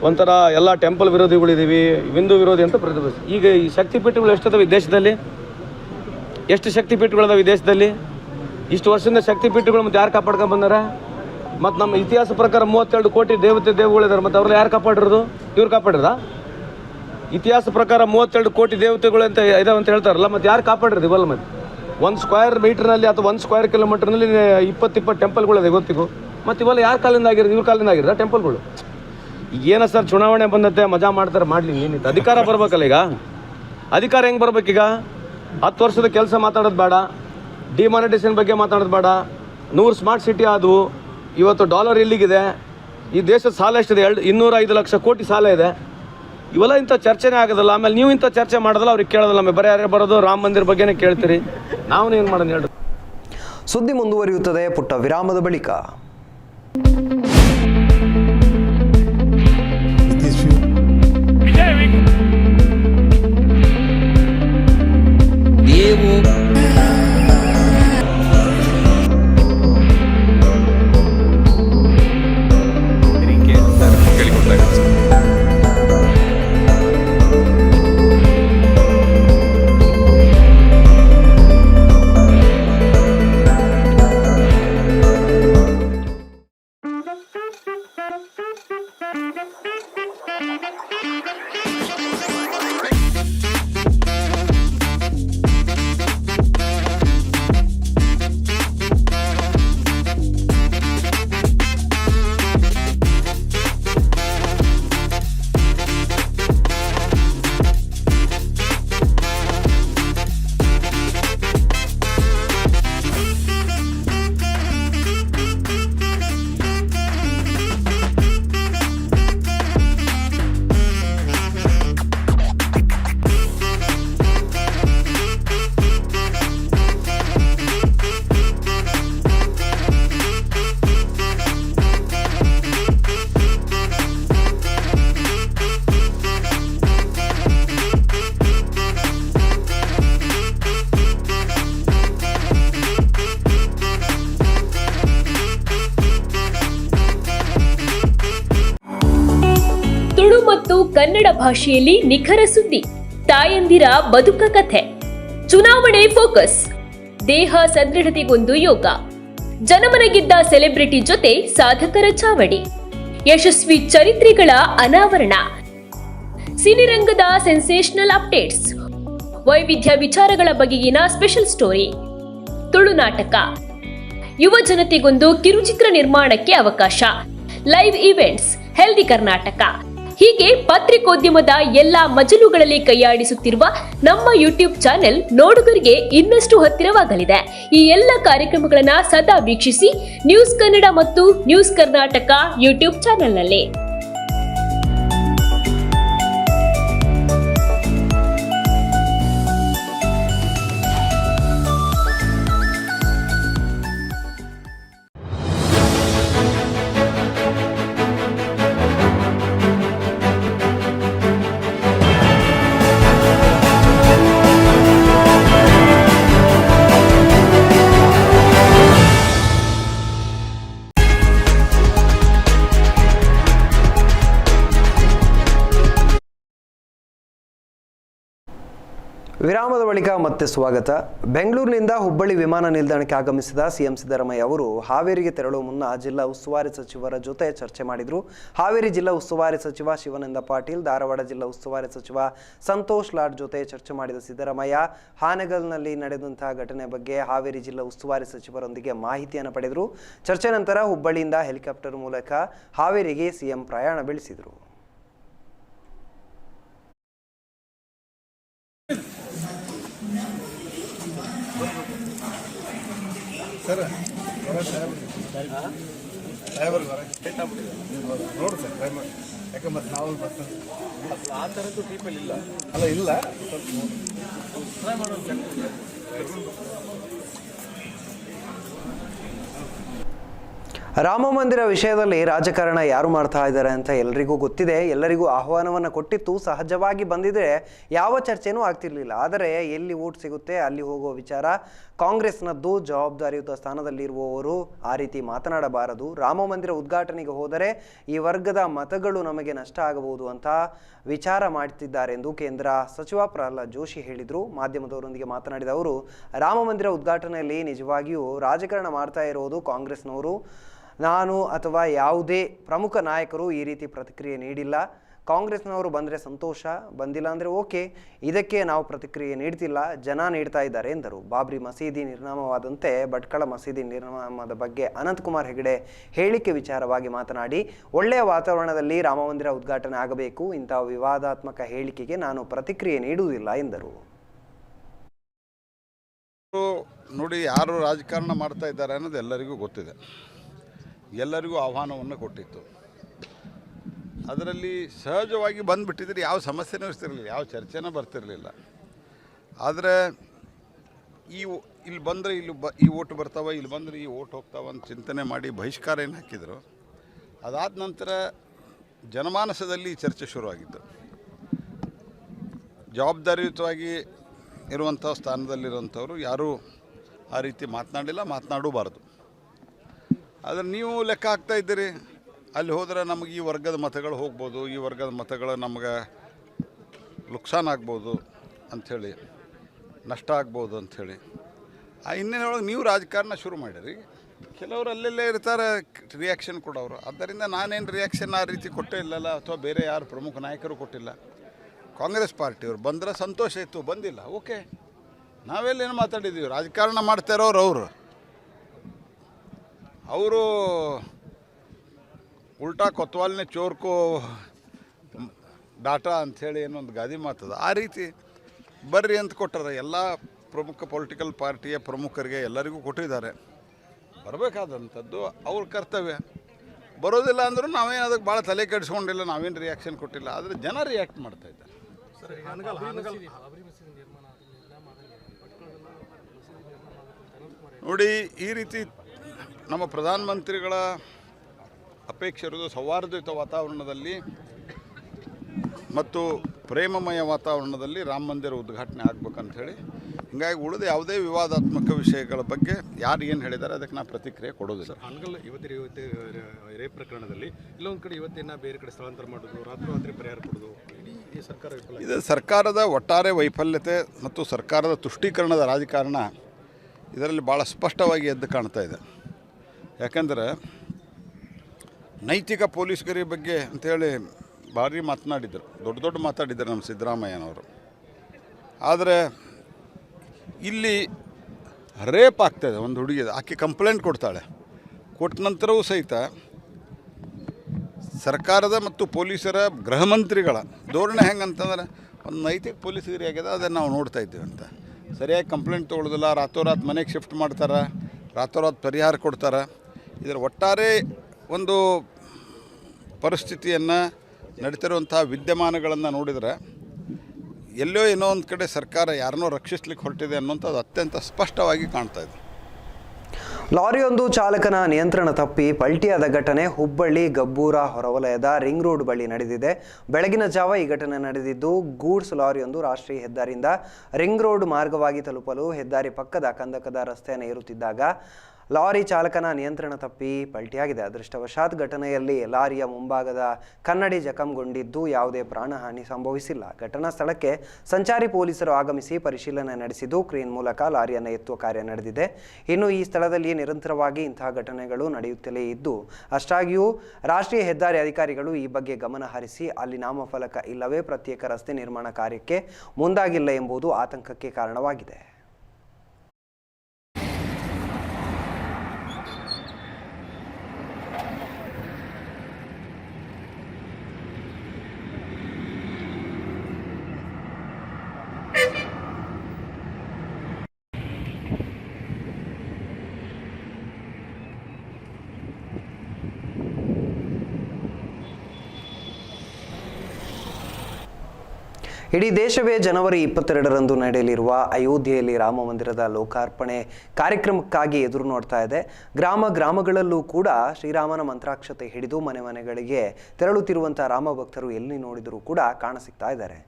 ಒಂಥರ ಎಲ್ಲ ಟೆಂಪಲ್ ವಿರೋಧಿಗಳಿದ್ದೀವಿ ಹಿಂದೂ ವಿರೋಧಿ ಅಂತ ಪ್ರತಿಬಂಧಿಸಿ ಈಗ ಈ ಶಕ್ತಿಪೀಠಗಳು ಎಷ್ಟಿದಾವೆ ಈ ದೇಶದಲ್ಲಿ? ಎಷ್ಟು ಶಕ್ತಿಪೀಠಗಳಿದಾವೆ ಈ ದೇಶದಲ್ಲಿ? ಇಷ್ಟು ವರ್ಷದಿಂದ ಶಕ್ತಿಪೀಠಗಳು ಮತ್ತೆ ಯಾರು ಕಾಪಾಡ್ಕೊಂಡು ಬಂದಾರ? ಮತ್ತು ನಮ್ಮ ಇತಿಹಾಸ ಪ್ರಕಾರ ಮೂವತ್ತೆರಡು ಕೋಟಿ ದೇವತೆ ದೇವಗಳಿದ್ದಾರೆ ಮತ್ತು ಅವ್ರು ಯಾರು ಕಾಪಾಡಿರೋದು? ಇವ್ರು ಕಾಪಾಡಿರ ಇತಿಹಾಸ ಪ್ರಕಾರ ಮೂವತ್ತೆರಡು ಕೋಟಿ ದೇವತೆಗಳು ಅಂತ ಇದಾವೆ ಅಂತ ಹೇಳ್ತಾರಲ್ಲ, ಮತ್ತು ಯಾರು ಕಾಪಾಡಿರೋದು ಇವಲ್ಲ ಮತ್ತೆ? ಒಂದು ಸ್ಕ್ವೇರ್ ಮೀಟರ್ನಲ್ಲಿ ಅಥವಾ ಒಂದು ಸ್ಕ್ವೇರ್ ಕಿಲೋಮೀಟರ್ನಲ್ಲಿ ಇಪ್ಪತ್ತು ಇಪ್ಪತ್ತು ಟೆಂಪಲ್ಗಳಿದೆ ಗೊತ್ತಿಗೂ? ಮತ್ತು ಇವೆಲ್ಲ ಯಾರ ಕಾಲಿಂದ ಆಗಿರೋದು? ಇವ್ರ ಕಾಲಿಂದ ಆಗಿರೋದ ಟೆಂಪಲ್ಗಳು ಏನ ಸರ್ ಚುನಾವಣೆ ಬಂದತ್ತೆ ಮಜಾ ಮಾಡ್ತಾರೆ, ಮಾಡಲಿ, ಏನಿತ್ತು? ಅಧಿಕಾರ ಬರ್ಬೇಕಲ್ಲ ಈಗ? ಅಧಿಕಾರ ಹೆಂಗೆ ಬರ್ಬೇಕೀಗ? ಹತ್ತು ವರ್ಷದ ಕೆಲಸ ಮಾತಾಡೋದು ಬೇಡ ಡಿಮಾನಿಟೇಷನ್ ಬಗ್ಗೆ ಮಾತಾಡೋದು ಬೇಡ, ನೂರು ಸ್ಮಾರ್ಟ್ ಸಿಟಿ ಆದವು ಇವತ್ತು ಡಾಲರ್ ಎಲ್ಲಿಗಿದೆ? ಈ ದೇಶದ ಸಾಲ ಎಷ್ಟಿದೆ? ಎರಡು ಇನ್ನೂರ ಐದು ಲಕ್ಷ ಕೋಟಿ ಸಾಲ ಇದೆ. ಇವೆಲ್ಲ ಇಂಥ ಚರ್ಚೆನೇ ಆಗೋದಲ್ಲ. ಆಮೇಲೆ ನೀವು ಇಂಥ ಚರ್ಚೆ ಮಾಡೋದಲ್ಲ, ಅವ್ರಿಗೆ ಕೇಳೋದಲ್ಲ. ಆಮೇಲೆ ಬರೀ ಬರೋದು, ರಾಮ ಮಂದಿರ ಬಗ್ಗೆನೇ ಕೇಳ್ತೀರಿ. ನಾವು ಏನು ಮಾಡೋಣ ಹೇಳಿ. ಸುದ್ದಿ ಮುಂದುವರಿಯುತ್ತದೆ ಪುಟ್ಟ ವಿರಾಮದ ಬಳಿಕ. ಕನ್ನಡ ಭಾಷೆಯಲ್ಲಿ ನಿಖರ ಸುದ್ದಿ, ತಾಯಂದಿರ ಬದುಕ ಕಥೆ. ಚುನಾವಣೆ ಫೋಕಸ್. ದೇಹ ಸದೃಢತೆಗೊಂದು ಯೋಗ. ಜನಮನಗಿದ್ದ ಸೆಲೆಬ್ರಿಟಿ ಜೊತೆ ಸಾಧಕರ ಚಾವಡಿ. ಯಶಸ್ವಿ ಚರಿತ್ರೆಗಳ ಅನಾವರಣ. ಸಿನಿರಂಗದ ಸೆನ್ಸೇಷನಲ್ ಅಪ್ಡೇಟ್ಸ್. ವೈವಿಧ್ಯ ವಿಚಾರಗಳ ಬಗೆಗಿನ ಸ್ಪೆಷಲ್ ಸ್ಟೋರಿ. ತುಳು ನಾಟಕ. ಯುವ ಜನತೆಗೊಂದು ಕಿರುಚಿತ್ರ ನಿರ್ಮಾಣಕ್ಕೆ ಅವಕಾಶ. Live events, healthy Karnataka. ಹೀಗೆ ಪತ್ರಿಕೋದ್ಯಮದ ಎಲ್ಲಾ ಮಜಲುಗಳಲ್ಲಿ ಕೈಯಾಡಿಸುತ್ತಿರುವ ನಮ್ಮ ಯೂಟ್ಯೂಬ್ ಚಾನೆಲ್ ನೋಡುಗರಿಗೆ ಇನ್ನಷ್ಟು ಹತ್ತಿರವಾಗಲಿದೆ. ಈ ಎಲ್ಲ ಕಾರ್ಯಕ್ರಮಗಳನ್ನು ಸದಾ ವೀಕ್ಷಿಸಿ ನ್ಯೂಸ್ ಕನ್ನಡ ಮತ್ತು ನ್ಯೂಸ್ ಕರ್ನಾಟಕ ಯೂಟ್ಯೂಬ್ ಚಾನೆಲ್ನಲ್ಲಿ. ಬಳಿಕ ಮತ್ತೆ ಸ್ವಾಗತ. ಬೆಂಗಳೂರಿನಿಂದ ಹುಬ್ಬಳ್ಳಿ ವಿಮಾನ ನಿಲ್ದಾಣಕ್ಕೆ ಆಗಮಿಸಿದ ಸಿಎಂ ಸಿದ್ದರಾಮಯ್ಯ ಅವರು ಹಾವೇರಿಗೆ ತೆರಳುವ ಮುನ್ನ ಜಿಲ್ಲಾ ಉಸ್ತುವಾರಿ ಸಚಿವರ ಜೊತೆ ಚರ್ಚೆ ಮಾಡಿದರು. ಹಾವೇರಿ ಜಿಲ್ಲಾ ಉಸ್ತುವಾರಿ ಸಚಿವ ಶಿವಾನಂದ ಪಾಟೀಲ್, ಧಾರವಾಡ ಜಿಲ್ಲಾ ಉಸ್ತುವಾರಿ ಸಚಿವ ಸಂತೋಷ್ ಲಾಡ್ ಜೊತೆ ಚರ್ಚೆ ಮಾಡಿದ ಸಿದ್ದರಾಮಯ್ಯ, ಹಾನಗಲ್ನಲ್ಲಿ ನಡೆದಂತಹ ಘಟನೆ ಬಗ್ಗೆ ಹಾವೇರಿ ಜಿಲ್ಲಾ ಉಸ್ತುವಾರಿ ಸಚಿವರೊಂದಿಗೆ ಮಾಹಿತಿಯನ್ನು ಪಡೆದರು. ಚರ್ಚೆ ನಂತರ ಹುಬ್ಬಳ್ಳಿಯಿಂದ ಹೆಲಿಕಾಪ್ಟರ್ ಮೂಲಕ ಹಾವೇರಿಗೆ ಸಿಎಂ ಪ್ರಯಾಣ ಬೆಳೆಸಿದರು. ಸರ್ ನೋಡಿ ಸರ್ ಟ್ರೈ ಮಾಡಿ. ಯಾಕೆ ಮತ್ತೆ ನಾವು ಬರ್ತದೆ ಆ ಥರದ್ದು ಟೀಪಲ್ಲಿ ಇಲ್ಲ ಅಲ್ಲ, ಇಲ್ಲ. ಸ್ವಲ್ಪ ಟ್ರೈ ಮಾಡೋದು ರಾಮ ಮಂದಿರ ವಿಷಯದಲ್ಲಿ ರಾಜಕಾರಣ ಯಾರು ಮಾಡ್ತಾ ಇದ್ದಾರೆ ಅಂತ ಎಲ್ಲರಿಗೂ ಗೊತ್ತಿದೆ. ಎಲ್ಲರಿಗೂ ಆಹ್ವಾನವನ್ನು ಕೊಟ್ಟಿತ್ತು. ಸಹಜವಾಗಿ ಬಂದಿದ್ರೆ ಯಾವ ಚರ್ಚೆನೂ ಆಗ್ತಿರ್ಲಿಲ್ಲ. ಆದರೆ ಎಲ್ಲಿ ಓಟ್ ಸಿಗುತ್ತೆ, ಅಲ್ಲಿ ಹೋಗುವ ವಿಚಾರ. ಕಾಂಗ್ರೆಸ್ನದ್ದು ಜವಾಬ್ದಾರಿಯುತ ಸ್ಥಾನದಲ್ಲಿರುವವರು ಆ ರೀತಿ ಮಾತನಾಡಬಾರದು. ರಾಮ ಮಂದಿರ ಉದ್ಘಾಟನೆಗೆ ಹೋದರೆ ಈ ವರ್ಗದ ಮತಗಳು ನಮಗೆ ನಷ್ಟ ಆಗಬಹುದು ಅಂತ ವಿಚಾರ ಮಾಡುತ್ತಿದ್ದಾರೆ ಎಂದು ಕೇಂದ್ರ ಸಚಿವ ಪ್ರಹ್ಲಾದ್ ಜೋಶಿ ಹೇಳಿದರು. ಮಾಧ್ಯಮದವರೊಂದಿಗೆ ಮಾತನಾಡಿದ ಅವರು, ರಾಮ ಮಂದಿರ ಉದ್ಘಾಟನೆಯಲ್ಲಿ ನಿಜವಾಗಿಯೂ ರಾಜಕಾರಣ ಮಾಡ್ತಾ ಇರೋದು ಕಾಂಗ್ರೆಸ್ನವರು. ನಾನು ಅಥವಾ ಯಾವುದೇ ಪ್ರಮುಖ ನಾಯಕರು ಈ ರೀತಿ ಪ್ರತಿಕ್ರಿಯೆ ನೀಡಿಲ್ಲ. ಕಾಂಗ್ರೆಸ್ನವರು ಬಂದರೆ ಸಂತೋಷ, ಬಂದಿಲ್ಲ ಅಂದರೆ ಓಕೆ. ಇದಕ್ಕೆ ನಾವು ಪ್ರತಿಕ್ರಿಯೆ ನೀಡ್ತಿಲ್ಲ. ಜನ ನೀಡ್ತಾ ಇದ್ದಾರೆ ಎಂದರು. ಬಾಬ್ರಿ ಮಸೀದಿ ನಿರ್ನಾಮವಾದಂತೆ ಭಟ್ಕಳ ಮಸೀದಿ ನಿರ್ನಾಮದ ಬಗ್ಗೆ ಅನಂತಕುಮಾರ್ ಹೆಗಡೆ ಹೇಳಿಕೆ ವಿಚಾರವಾಗಿ ಮಾತನಾಡಿ, ಒಳ್ಳೆಯ ವಾತಾವರಣದಲ್ಲಿ ರಾಮಮಂದಿರ ಉದ್ಘಾಟನೆ ಆಗಬೇಕು. ಇಂತಹ ವಿವಾದಾತ್ಮಕ ಹೇಳಿಕೆಗೆ ನಾನು ಪ್ರತಿಕ್ರಿಯೆ ನೀಡುವುದಿಲ್ಲ ಎಂದರು. ನೋಡಿ ಯಾರು ರಾಜಕಾರಣ ಮಾಡ್ತಾ ಇದ್ದಾರೆ ಅನ್ನೋದು ಎಲ್ಲರಿಗೂ ಗೊತ್ತಿದೆ. ಎಲ್ಲರಿಗೂ ಆಹ್ವಾನವನ್ನು ಕೊಟ್ಟಿತ್ತು. ಅದರಲ್ಲಿ ಸಹಜವಾಗಿ ಬಂದುಬಿಟ್ಟಿದ್ರೆ ಯಾವ ಸಮಸ್ಯೆನೂ ಇರ್ತಿರಲಿಲ್ಲ, ಯಾವ ಚರ್ಚೆನೂ ಬರ್ತಿರಲಿಲ್ಲ. ಆದರೆ ಈ ಇಲ್ಲಿ ಬಂದರೆ ಇಲ್ಲಿ ಬ, ಈ ಓಟ್ ಬರ್ತಾವ, ಇಲ್ಲಿ ಬಂದರೆ ಈ ಓಟ್ ಹೋಗ್ತಾವ ಅಂತ ಚಿಂತನೆ ಮಾಡಿ ಬಹಿಷ್ಕಾರ ಏನು ಹಾಕಿದರು. ಅದಾದ ನಂತರ ಜನಮಾನಸದಲ್ಲಿ ಚರ್ಚೆ ಶುರುವಾಗಿತ್ತು. ಜವಾಬ್ದಾರಿಯುತವಾಗಿ ಇರುವಂಥ ಸ್ಥಾನದಲ್ಲಿರುವಂಥವ್ರು ಯಾರೂ ಆ ರೀತಿ ಮಾತನಾಡಿಲ್ಲ ಮಾತನಾಡಬಾರ್ದು. ಆದರೆ ನೀವು ಲೆಕ್ಕ ಹಾಕ್ತಾ ಇದ್ದೀರಿ. ಅಲ್ಲಿ ಹೋದರೆ ನಮಗೆ ಈ ವರ್ಗದ ಮತಗಳು ಹೋಗ್ಬೋದು, ಈ ವರ್ಗದ ಮತಗಳು ನಮಗೆ ನುಕ್ಸಾನ್ ಆಗ್ಬೋದು ಅಂಥೇಳಿ, ನಷ್ಟ ಆಗ್ಬೋದು ಅಂಥೇಳಿ. ಆ ಹಿನ್ನೆಲೆಯೊಳಗೆ ನೀವು ರಾಜಕಾರಣ ಶುರು ಮಾಡಿರಿ. ಕೆಲವರು ಅಲ್ಲೆಲ್ಲೇ ಇರ್ತಾರೆ ರಿಯಾಕ್ಷನ್ ಕೊಡೋರು ಆದ್ದರಿಂದ ನಾನೇನು ರಿಯಾಕ್ಷನ್ ಆ ರೀತಿ ಕೊಟ್ಟೇ ಇಲ್ಲಲ್ಲ, ಅಥವಾ ಬೇರೆ ಯಾರು ಪ್ರಮುಖ ನಾಯಕರು ಕೊಟ್ಟಿಲ್ಲ. ಕಾಂಗ್ರೆಸ್ ಪಾರ್ಟಿಯವರು ಬಂದರೆ ಸಂತೋಷ ಇತ್ತು, ಬಂದಿಲ್ಲ, ಓಕೆ. ನಾವೆಲ್ಲೇನು ಮಾತಾಡಿದ್ದೀವಿ ರಾಜಕಾರಣ ಮಾಡ್ತಾ ಇರೋರು ಅವರು. ಅವರು ಉಲ್ಟಾ ಕೊತ್ವಾಲ್ನೇ ಚೋರ್ಕೋ ಡಾಟಾ ಅಂಥೇಳಿ ಏನೊಂದು ಗಾದಿ ಮಾತದ. ಆ ರೀತಿ ಬರ್ರಿ ಅಂತ ಕೊಟ್ಟಾರೆ ಎಲ್ಲ ಪ್ರಮುಖ ಪೊಲಿಟಿಕಲ್ ಪಾರ್ಟಿಯ ಪ್ರಮುಖರಿಗೆ ಎಲ್ಲರಿಗೂ ಕೊಟ್ಟಿದ್ದಾರೆ. ಬರಬೇಕಾದಂಥದ್ದು ಅವ್ರ ಕರ್ತವ್ಯ. ಬರೋದಿಲ್ಲ ಅಂದರೂ ನಾವೇನು ಅದಕ್ಕೆ ಭಾಳ ತಲೆ ಕೆಡಿಸ್ಕೊಂಡಿಲ್ಲ ನಾವೇನು ರಿಯಾಕ್ಷನ್ ಕೊಟ್ಟಿಲ್ಲ. ಆದರೆ ಜನ ರಿಯಾಕ್ಟ್ ಮಾಡ್ತಾ ಇದ್ದಾರೆ. ನೋಡಿ ಈ ರೀತಿ ನಮ್ಮ ಪ್ರಧಾನಮಂತ್ರಿಗಳ ಅಪೇಕ್ಷೆ ಇರೋದು ಸೌಹಾರ್ದಯುತ ವಾತಾವರಣದಲ್ಲಿ ಮತ್ತು ಪ್ರೇಮಮಯ ವಾತಾವರಣದಲ್ಲಿ ರಾಮ ಮಂದಿರ ಉದ್ಘಾಟನೆ ಆಗ್ಬೇಕಂತ ಹೇಳಿ. ಹಿಂಗಾಗಿ ಉಳಿದ ಯಾವುದೇ ವಿವಾದಾತ್ಮಕ ವಿಷಯಗಳ ಬಗ್ಗೆ ಯಾರು ಏನು ಹೇಳಿದ್ದಾರೆ ಅದಕ್ಕೆ ನಾನು ಪ್ರತಿಕ್ರಿಯೆ ಕೊಡೋದಿಲ್ಲ. ಹಂಗಲ್ಲ ಇವತ್ತಿನ ಇವತ್ತು ರೇಪ್ ಪ್ರಕರಣದಲ್ಲಿ ಇಲ್ಲೊಂದು ಕಡೆ ಯುವತಿಯನ್ನು ಬೇರೆ ಕಡೆ ಸ್ಥಳಾಂತರ ಮಾಡೋದು ರಾತ್ರೋರಾತ್ರಿ ಪರಿಹಾರ ಕೊಡೋದು ಇಡೀ ಸರ್ಕಾರ ವಿಫಲ ಇದು ಸರ್ಕಾರದ ಒಟ್ಟಾರೆ ವೈಫಲ್ಯತೆ ಮತ್ತು ಸರ್ಕಾರದ ತುಷ್ಟೀಕರಣದ ರಾಜಕಾರಣ ಇದರಲ್ಲಿ ಭಾಳ ಸ್ಪಷ್ಟವಾಗಿ ಎದ್ದು ಕಾಣ್ತಾ ಇದೆ. ಯಾಕಂದರೆ ನೈತಿಕ ಪೊಲೀಸ್ಗರಿ ಬಗ್ಗೆ ಅಂತೇಳಿ ಭಾರಿ ಮಾತನಾಡಿದರು. ದೊಡ್ಡ ದೊಡ್ಡ ಮಾತಾಡಿದ್ದಾರೆ ನಮ್ಮ ಸಿದ್ದರಾಮಯ್ಯನವರು. ಆದರೆ ಇಲ್ಲಿ ರೇಪ್ ಆಗ್ತದೆ ಒಂದು ಹುಡುಗಿ ಆಕೆ ಕಂಪ್ಲೇಂಟ್ ಕೊಡ್ತಾಳೆ. ಕೊಟ್ಟ ನಂತರವೂ ಸಹಿತ ಸರ್ಕಾರದ ಮತ್ತು ಪೊಲೀಸರ ಗೃಹ ಮಂತ್ರಿಗಳ ಧೋರಣೆ ಹೆಂಗಂತಂದ್ರೆ ಒಂದು ನೈತಿಕ ಪೊಲೀಸರಿ ಆಗಿದೆ, ಅದನ್ನು ನಾವು ನೋಡ್ತಾ ಇದ್ದೀವಿ ಅಂತ. ಸರಿಯಾಗಿ ಕಂಪ್ಲೇಂಟ್ ತೊಗೊಳ್ಳೋದಿಲ್ಲ ರಾತೋರಾತ್ ಮನೆಗೆ ಶಿಫ್ಟ್ ಮಾಡ್ತಾರೆ, ರಾತೋರಾತ್ ಪರಿಹಾರ ಕೊಡ್ತಾರೆ. ಇದರ ಒಟ್ಟಾರೆ ಒಂದು ಪರಿಸ್ಥಿತಿಯನ್ನು ನಡೀತಿರುವಂಥ ವಿದ್ಯಮಾನಗಳನ್ನು ನೋಡಿದರೆ ಎಲ್ಲೋ ಏನೋ ಒಂದು ಕಡೆ ಸರ್ಕಾರ ಯಾರನ್ನೋ ರಕ್ಷಿಸ್ಲಿಕ್ಕೆ ಹೊರಟಿದೆ ಅನ್ನೋಂಥದ್ದು ಅತ್ಯಂತ ಸ್ಪಷ್ಟವಾಗಿ ಕಾಣ್ತಾ ಇದೆ. ಲಾರಿಯೊಂದು ಚಾಲಕನ ನಿಯಂತ್ರಣ ತಪ್ಪಿ ಪಲ್ಟಿಯಾದ ಘಟನೆ ಹುಬ್ಬಳ್ಳಿ ಗಬ್ಬೂರ ಹೊರವಲಯದ ರಿಂಗ್ ರೋಡ್ ಬಳಿ ನಡೆದಿದೆ. ಬೆಳಗಿನ ಜಾವ ಈ ಘಟನೆ ನಡೆದಿದ್ದು, ಗೂಡ್ಸ್ ಲಾರಿಯೊಂದು ರಾಷ್ಟ್ರೀಯ ಹೆದ್ದಾರಿಯಿಂದ ರಿಂಗ್ ರೋಡ್ ಮಾರ್ಗವಾಗಿ ತಲುಪಲು ಹೆದ್ದಾರಿ ಪಕ್ಕದ ಕಂದಕದ ರಸ್ತೆಯನ್ನು ಏರುತ್ತಿದ್ದಾಗ ಲಾರಿ ಚಾಲಕನ ನಿಯಂತ್ರಣ ತಪ್ಪಿ ಪಲ್ಟಿಯಾಗಿದೆ. ಅದೃಷ್ಟವಶಾತ್ ಘಟನೆಯಲ್ಲಿ ಲಾರಿಯ ಮುಂಭಾಗದ ಕನ್ನಡಿ ಜಖಂಗೊಂಡಿದ್ದು ಯಾವುದೇ ಪ್ರಾಣಹಾನಿ ಸಂಭವಿಸಿಲ್ಲ. ಘಟನಾ ಸ್ಥಳಕ್ಕೆ ಸಂಚಾರಿ ಪೊಲೀಸರು ಆಗಮಿಸಿ ಪರಿಶೀಲನೆ ನಡೆಸಿದ್ದು ಕ್ರೇನ್ ಮೂಲಕ ಲಾರಿಯನ್ನು ಎತ್ತುವ ಕಾರ್ಯ ನಡೆದಿದೆ. ಇನ್ನು ಈ ಸ್ಥಳದಲ್ಲಿ ನಿರಂತರವಾಗಿ ಇಂತಹ ಘಟನೆಗಳು ನಡೆಯುತ್ತಲೇ ಇದ್ದು, ಅಷ್ಟಾಗಿಯೂ ರಾಷ್ಟ್ರೀಯ ಹೆದ್ದಾರಿ ಅಧಿಕಾರಿಗಳು ಈ ಬಗ್ಗೆ ಗಮನ ಹರಿಸಿ ಅಲ್ಲಿ ನಾಮಫಲಕ ಇಲ್ಲವೇ ಪ್ರತ್ಯೇಕ ರಸ್ತೆ ನಿರ್ಮಾಣ ಕಾರ್ಯಕ್ಕೆ ಮುಂದಾಗಿಲ್ಲ ಎಂಬುದು ಆತಂಕಕ್ಕೆ ಕಾರಣವಾಗಿದೆ. ಇಡೀ ದೇಶವೇ ಜನವರಿ ಇಪ್ಪತ್ತೆರಡರಂದು ನಡೆಯಲಿರುವ ಅಯೋಧ್ಯೆಯಲ್ಲಿ ರಾಮ ಮಂದಿರದ ಲೋಕಾರ್ಪಣೆ ಕಾರ್ಯಕ್ರಮಕ್ಕಾಗಿ ಎದುರು ನೋಡ್ತಾ ಇದೆ. ಗ್ರಾಮ ಗ್ರಾಮಗಳಲ್ಲೂ ಕೂಡ ಶ್ರೀರಾಮನ ಮಂತ್ರಾಕ್ಷತೆ ಹಿಡಿದು ಮನೆ ಮನೆಗಳಿಗೆ ತೆರಳುತ್ತಿರುವಂಥ ರಾಮ ಭಕ್ತರು ಎಲ್ಲಿ ನೋಡಿದರೂ ಕೂಡ ಕಾಣಸಿಗ್ತಾ ಇದ್ದಾರೆ.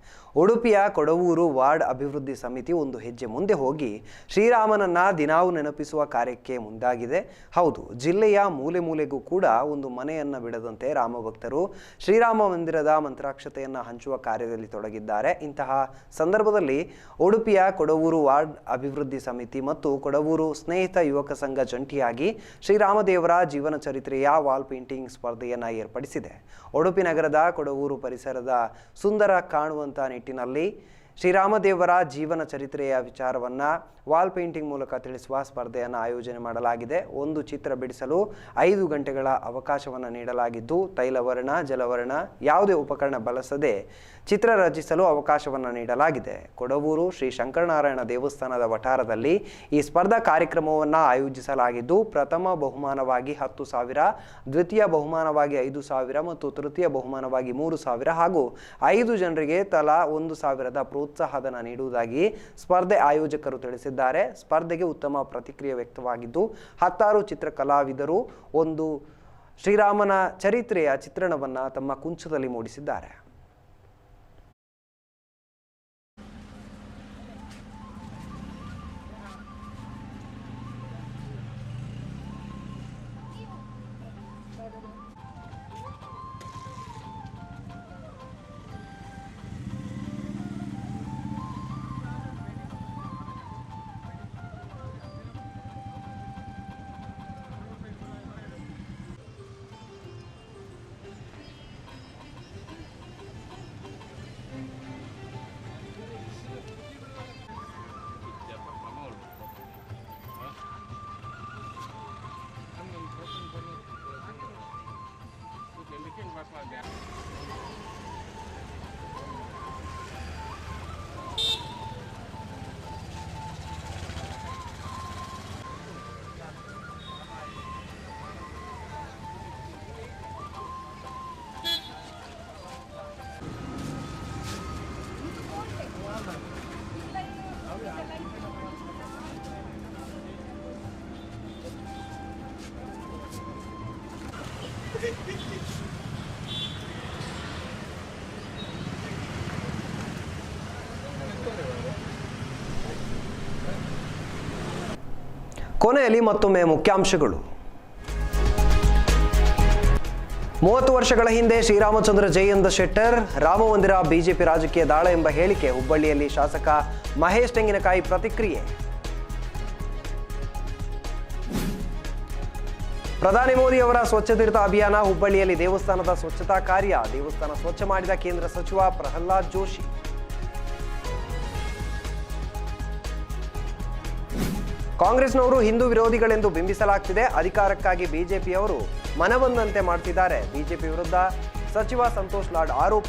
ಉಡುಪಿಯ ಕೊಡವೂರು ವಾರ್ಡ್ ಅಭಿವೃದ್ಧಿ ಸಮಿತಿ ಒಂದು ಹೆಜ್ಜೆ ಮುಂದೆ ಹೋಗಿ ಶ್ರೀರಾಮನನ್ನ ದಿನಾವು ನೆನಪಿಸುವ ಕಾರ್ಯಕ್ಕೆ ಮುಂದಾಗಿದೆ. ಹೌದು, ಜಿಲ್ಲೆಯ ಮೂಲೆ ಮೂಲೆಗೂ ಕೂಡ ಒಂದು ಮನೆಯನ್ನ ಬಿಡದಂತೆ ರಾಮ ಭಕ್ತರು ಶ್ರೀರಾಮ ಮಂದಿರದ ಮಂತ್ರಾಕ್ಷತೆಯನ್ನು ಹಂಚುವ ಕಾರ್ಯದಲ್ಲಿ ತೊಡಗಿದ್ದಾರೆ. ಇಂತಹ ಸಂದರ್ಭದಲ್ಲಿ ಉಡುಪಿಯ ಕೊಡವೂರು ವಾರ್ಡ್ ಅಭಿವೃದ್ಧಿ ಸಮಿತಿ ಮತ್ತು ಕೊಡವೂರು ಸ್ನೇಹಿತ ಯುವಕ ಸಂಘ ಜಂಟಿಯಾಗಿ ಶ್ರೀರಾಮದೇವರ ಜೀವನ ಚರಿತ್ರೆಯ ವಾಲ್ ಪೇಂಟಿಂಗ್ ಸ್ಪರ್ಧೆಯನ್ನು ಏರ್ಪಡಿಸಿದೆ. ಉಡುಪಿ ನಗರದ ಕೊಡವೂರು ಪರಿಸರದ ಸುಂದರ ಕಾಣುವಂಥ ನಿಟ್ಟಿನಲ್ಲಿ ಶ್ರೀರಾಮದೇವರ ಜೀವನ ಚರಿತ್ರೆಯ ವಿಚಾರವನ್ನು ವಾಲ್ ಪೇಂಟಿಂಗ್ ಮೂಲಕ ತಿಳಿಸುವ ಸ್ಪರ್ಧೆಯನ್ನು ಆಯೋಜನೆ ಮಾಡಲಾಗಿದೆ. ಒಂದು ಚಿತ್ರ ಬಿಡಿಸಲು ಐದು ಗಂಟೆಗಳ ಅವಕಾಶವನ್ನು ನೀಡಲಾಗಿದ್ದು, ತೈಲವರ್ಣ, ಜಲವರ್ಣ ಯಾವುದೇ ಉಪಕರಣ ಬಳಸದೆ ಚಿತ್ರ ರಚಿಸಲು ಅವಕಾಶವನ್ನು ನೀಡಲಾಗಿದೆ. ಕೊಡವೂರು ಶ್ರೀ ಶಂಕರನಾರಾಯಣ ದೇವಸ್ಥಾನದ ವಠಾರದಲ್ಲಿ ಈ ಸ್ಪರ್ಧಾ ಕಾರ್ಯಕ್ರಮವನ್ನು ಆಯೋಜಿಸಲಾಗಿದ್ದು, ಪ್ರಥಮ ಬಹುಮಾನವಾಗಿ ಹತ್ತು ಸಾವಿರ, ದ್ವಿತೀಯ ಬಹುಮಾನವಾಗಿ ಐದು ಸಾವಿರ ಮತ್ತು ತೃತೀಯ ಬಹುಮಾನವಾಗಿ ಮೂರು ಸಾವಿರ ಹಾಗೂ ಐದು ಜನರಿಗೆ ತಲಾ ಒಂದು ಸಾವಿರದ ಪ್ರೋತ್ಸಾಹಧನ ನೀಡುವುದಾಗಿ ಸ್ಪರ್ಧೆ ಆಯೋಜಕರು ತಿಳಿಸಿದ್ದಾರೆ. ಸ್ಪರ್ಧೆಗೆ ಉತ್ತಮ ಪ್ರತಿಕ್ರಿಯೆ ವ್ಯಕ್ತವಾಗಿದ್ದು, ಹತ್ತಾರು ಚಿತ್ರಕಲಾವಿದರು ಒಂದು ಶ್ರೀರಾಮನ ಚರಿತ್ರೆಯ ಚಿತ್ರಣವನ್ನು ತಮ್ಮ ಕುಂಚದಲ್ಲಿ ಮೂಡಿಸಿದ್ದಾರೆ. ಕೊನೆಯಲ್ಲಿ ಮತ್ತೊಮ್ಮೆ ಮುಖ್ಯಾಂಶಗಳು. ಮೂವತ್ತು ವರ್ಷಗಳ ಹಿಂದೆ ಶ್ರೀರಾಮಚಂದ್ರ ಜಯಂದ ಶೆಟ್ಟರ್, ರಾಮಮಂದಿರ ಬಿಜೆಪಿ ರಾಜಕೀಯ ದಾಳ ಎಂಬ ಹೇಳಿಕೆ ಹುಬ್ಬಳ್ಳಿಯಲ್ಲಿ ಶಾಸಕ ಮಹೇಶ್ ತೆಂಗಿನಕಾಯಿ ಪ್ರತಿಕ್ರಿಯೆ. ಪ್ರಧಾನಿ ಮೋದಿ ಅವರ ಸ್ವಚ್ಛ ತೀರ್ಥ ಅಭಿಯಾನ ಹುಬ್ಬಳ್ಳಿಯಲ್ಲಿ ದೇವಸ್ಥಾನದ ಸ್ವಚ್ಛತಾ ಕಾರ್ಯ, ದೇವಸ್ಥಾನ ಸ್ವಚ್ಛ ಮಾಡಿದ ಕೇಂದ್ರ ಸಚಿವ ಪ್ರಹ್ಲಾದ್ ಜೋಶಿ. ಕಾಂಗ್ರೆಸ್ನವರು ಹಿಂದೂ ವಿರೋಧಿಗಳೆಂದು ಬಿಂಬಿಸಲಾಗ್ತಿದೆ. ಅಧಿಕಾರಕ್ಕಾಗಿ ಬಿಜೆಪಿಯವರು ಮನಬಂದಂತೆ ಮಾಡ್ತಿದ್ದಾರೆ. ಬಿಜೆಪಿ ವಿರುದ್ಧ ಸಚಿವ ಸಂತೋಷ್ ಲಾಡ್ ಆರೋಪ.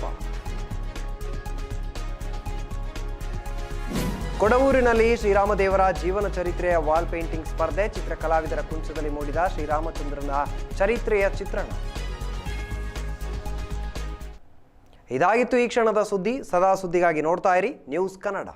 ಕೊಡವೂರಿನಲ್ಲಿ ಶ್ರೀರಾಮದೇವರ ಜೀವನ ಚರಿತ್ರೆಯ ವಾಲ್ ಪೇಂಟಿಂಗ್ ಸ್ಪರ್ಧೆ ಚಿತ್ರಕಲಾವಿದರ ಕುಂಚದಲ್ಲಿ ಮೂಡಿದ ಶ್ರೀರಾಮಚಂದ್ರನ ಚರಿತ್ರೆಯ ಚಿತ್ರಣ. ಇದಾಗಿತ್ತು ಈ ಕ್ಷಣದ ಸುದ್ದಿ. ಸದಾ ಸುದ್ದಿಗಾಗಿ ನೋಡ್ತಾ ಇರಿ. ನ್ಯೂಸ್ ಕನ್ನಡ.